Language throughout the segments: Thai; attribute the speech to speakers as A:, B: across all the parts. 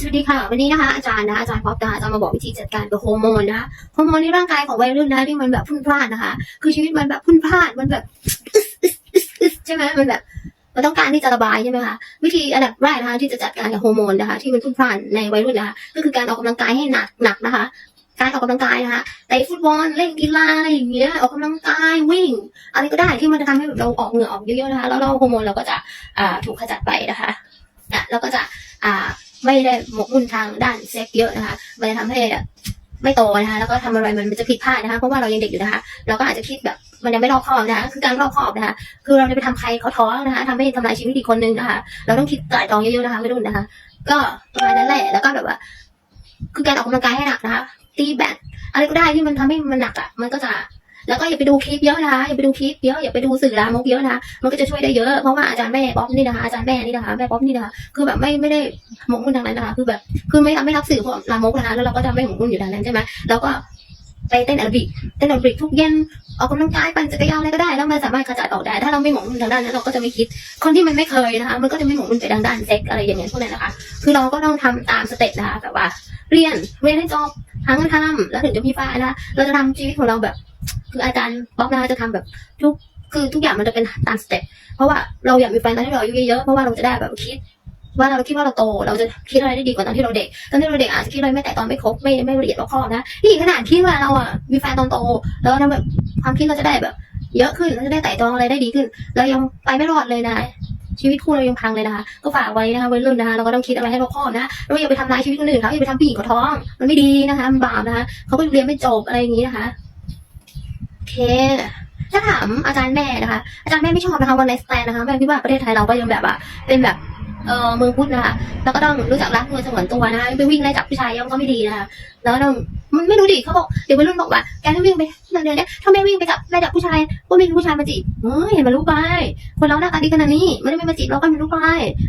A: สวัสดีค่ะ วันนี้นะคะอาจารย์นะอาจารย์ป๊อปนะคะจะมาบอกวิธีจัดการกับฮอร์โมนนะคะฮอร์โมนในร่างกายของวัยรุ่นนะที่มันแบบพุ่นพลานนะคะ คือชีวิตมันแบบพุ่นพลานมันแบบใช่ไหมมันแบบมันต้องการที่จะระบายใช่ไหมคะวิธีอันดับแรกนะคะที่จะจัดการกับฮอร์โมนนะคะ ที่มันพุ่นพลานในวัยรุ่นนะคะก็คือการออกกำลังกายให้หนักหนักนะคะ การออกกำลังกายนะคะเตะฟุตบอลเล่นกีฬาอะไรอย่างเงี้ยออกกำลังกายวิ่ง อะไรก็ได้ที่มันจะทำให้เราออกเหงื่อออกเยอะๆนะคะแล้วเราฮอร์โมนเราก็จะถูกขจัดไปนะคะอะแล้วก็จะอ่า ไม่ได้หมกมุ่นทางด้านเซ็กเยอะนะคะ มันจะทำให้ไม่โตนะคะ แล้วก็ทำอะไรมันจะผิดพลาดนะคะ เพราะว่าเรายังเด็กอยู่นะคะ เราก็อาจจะคิดแบบมันยังไม่รอบคอบนะคะ คือการรอบคอบนะคะ คือเราจะไปทำใครเขาท้องนะคะทำให้ทำลายชีวิตอีกคนนึงนะคะ เราต้องคิดไตร่ตรองเยอะๆนะคะไม่รุ่นนะคะ ก็ประมาณนั้นแหละ แล้วก็แบบว่า คือการออกกำลังกายให้หนักนะคะ ตีแบดอะไรก็ได้ที่มันทำให้มันหนักอะ มันก็จะ แล้วก็อย่าไปดูคลิปเยอะนะคะอย่าไปดูคลิปเยอะอย่าไปดูสื่อลามกเยอะนะคะมันก็จะช่วยได้เยอะเพราะว่าอาจารย์แม่ป๊อปนี่นะคะอาจารย์แม่นี่นะคะแม่ป๊อปนี่นะคะคือแบบไม่ไม่ได้หมกมุ่นทางนั้นนะคะคือแบบคือไม่ไม่รับสื่อพวกลามกนะคะแล้วเราก็จะไม่หมกมุ่นอยู่ทางนั้นใช่ไหมแล้วก็ไปเต้นแอโรบิกเต้นแอโรบิกทุกเย็นออกกำลังกายปั่นจักรยานอะไรก็ได้แล้วมันสามารถขจัดออกได้ ถ้าเราไม่หมกมุ่นทางด้านนั้นเราก็จะไม่คิด คนที่มันไม่เคยนะคะ มันก็จะไม่หมกมุ่นไปทางด้านเซ็กอะไรอย่างเงี้ยพวกนั้นนะคะ คือเราก็ต้องทำตามสเต็ปนะคะแบบว่า เรียนเรียนให้จบหาเงินทำแล้วถึงจะมีไฟนะคะเราจะทำชีวิตของเราแบบ คืออาจารย์บ๊อบนะคะจะทำแบบทุกคือทุกอย่างมันจะเป็นตามสเต็ปเพราะว่าเราอยากมีแฟนตอนที่เราอายุเยอะๆเพราะว่าเราจะได้แบบคิด ว่าเราคิดว่าเราโต เราจะคิดอะไรได้ดีกว่าตอนที่เราเด็กตอนที่เราเด็กอาจจะคิดอะไรไม่แต่ตอนไม่ครบไม่ไม่ละเอียดรอบคอบนะนี่ขนาดคิดว่าเราอะมีแฟนตอนโต แล้วทำแบบความคิดเราจะได้แบบ เยอะขึ้นเราจะได้ไต่ตองอะไรได้ดีขึ้น เรายังไปไม่รอดเลยนะชีวิตคู่เรายังพังเลยนะคะ ก็ฝากไว้นะคะวัยรุ่นนะคะ เราก็ต้องคิดอะไรให้รอบคอบนะ เราอย่าไปทำร้ายชีวิตคนอื่นเขาอย่าไปทำผู้หญิงเขาท้อง มันไม่ดีนะคะมันบาปนะคะ เขาก็เรียนไม่จบอะไรอย่างนี้นะคะ ถ้าถามอาจารย์แม่นะคะ อาจารย์แม่ไม่ชอบนะคะวันไนสแตนนะคะแม่คิดว่าประเทศไทยเราก็ยังแบบว่าเป็นแบบเออเมืองพุทธนะคะแล้วก็ต้องรู้จักรักเงินสงวนตัวนะคะไปวิ่งไล่จับผู้ชายยังก็ไม่ดีนะคะแล้วต้องมันไม่รู้ดิเขาบอกเดี๋ยววัยรุ่นบอกว่าแกถ้าวิ่งไปเรื่องเดียเนี้ยถ้าไม่วิ่งไปจับไล่จับผู้ชายก็ไม่มีผู้ชายมาจีบเฮ้ยเห็นมันรู้ไปคนเราหน้าตาดีขนาดนี้ไม่ได้ไม่มาจีบเราก็ไม่รู้ไป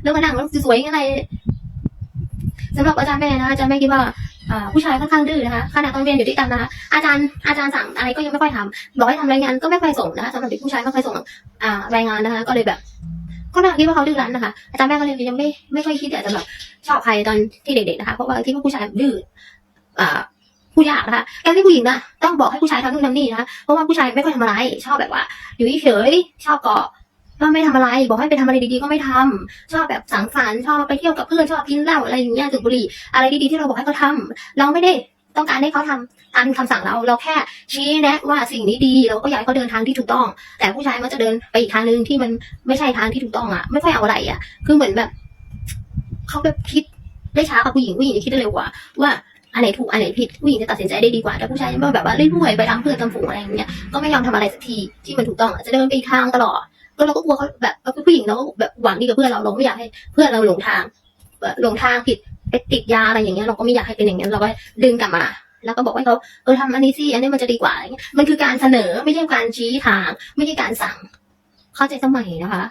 A: แล้วมานั่งแล้วสวยๆยังไงสำหรับอาจารย์แม่นะอาจารย์แม่คิดว่า ผู้ชายค่อนข้างดื้อนะคะขณะตอนเรียนอยู่ด้วยกันนะคะอาจารย์อาจารย์สั่งอะไรก็ยังไม่ค่อยทำบอกให้ทำรายงานก็ไม่ค่อยส่งนะคะสำหรับเด็กผู้ชายไม่ค่อยส่งรายงานนะคะก็เลยแบบก็น่าคิดว่าเขาดื้อรั้นนะคะอาจารย์แม่ก็เลยยังไม่ไม่ค่อยคิดอยากจะแบบชอบใครตอนที่เด็กๆนะคะเพราะว่าคิดว่ผู้ชายดื้ออ่าผู้ยากนะคะการที่ผู้หญิงนะต้องบอกให้ผู้ชายทำนู่นทำนี่นะคะเพราะว่าผู้ชายไม่ค่อยทำอะไรชอบแบบว่า อยู่เฉยชอบเกาะ ก็ไม่ทำอะไรบอกให้ไปทำอะไรดีๆก็ไม่ทำชอบแบบสังสรรค์ชอบไปเที่ยวกับเพื่อนชอบกินเหล้าอะไรอย่างเงี้ยสูบบุหรี่อะไรดีๆที่เราบอกให้เขาทำเราไม่ได้ต้องการให้เขาทำตามคำสั่งเราเราแค่ชี้แนะว่าสิ่งนี้ดีเราก็อยากให้เขาเดินทางที่ถูกต้อง แต่ผู้ชายมันจะเดินไปอีกทางหนึ่งที่มันไม่ใช่ทางที่ถูกต้องอะ ไม่ค่อยเอาอะไรอะ คือเหมือนแบบเขาแบบคิดได้ช้ากว่าผู้หญิงผู้หญิงจะคิดได้เร็วกว่าว่าอันไหนถูกอันไหนผิดผู้หญิงจะตัดสินใจได้ดีกว่าแต่ผู้ชายมันแบบว่าเล่นผู้ใหญ่ไปตามเพื่อนตามฝูงอะไรอย่างเงี้ยก็ไม่ยอมทำอะไรสักทีที่มันถูกต้องอะจะเดินไปทางตลอด ก็เราก็กลัวเขาแบบเราเป็นผู้หญิงเราก็แบบหวังดีกับเพื่อนเราเราไม่อยากให้เพื่อนเราหลงทางแบบหลงทางผิดไปติดยาอะไรอย่างเงี้ยเราก็ไม่อยากให้เป็นอย่างเงี้ยเราก็ดึงกลับมา แล้วก็บอกให้เขาเออทำอันนี้สิอันนี้มันจะดีกว่าอะไรเงี้ยมันคือการเสนอไม่ใช่การชี้ทาง ไม่ใช่การสั่ง เข้าใจสมัยนะคะ